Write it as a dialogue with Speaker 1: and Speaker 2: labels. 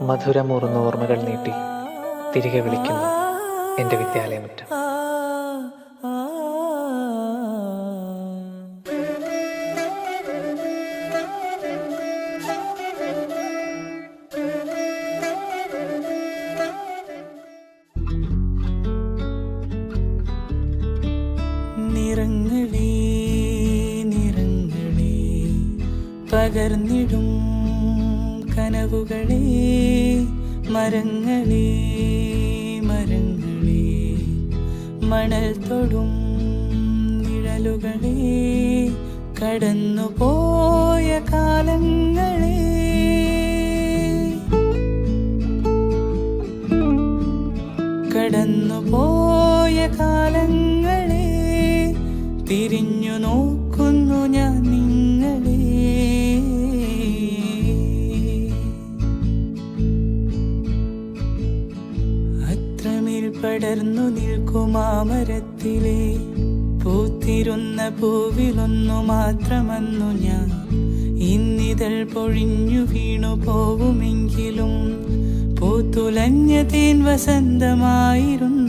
Speaker 1: മധുരമൂറുന്ന ഓർമ്മകൾ നീട്ടി തിരികെ വിളിക്കുന്നു എന്റെ വിദ്യാലയമുറ്റം.
Speaker 2: നിറങ്ങളെ പകർന്നിടും കനവുകളെ മരങ്ങളെ മരങ്ങളെ മണൽ തൊടും നിഴലുകളേ കടന്നുപോയ കാലങ്ങളെ. കടന്നുപോയ കാലങ്ങളെ തിരിഞ്ഞു നോക്കുന്നു പടർന്നു നിൽക്കുമാമരത്തിലെ പൂത്തിരുന്ന പൂവിലൊന്നു മാത്രമെന്നു ഞാൻ. ഇന്നിതൾ പൊഴിഞ്ഞു വീണു പോവുമെങ്കിലും പൂത്തുലഞ്ഞ തേൻ വസന്തമായിരുന്നു.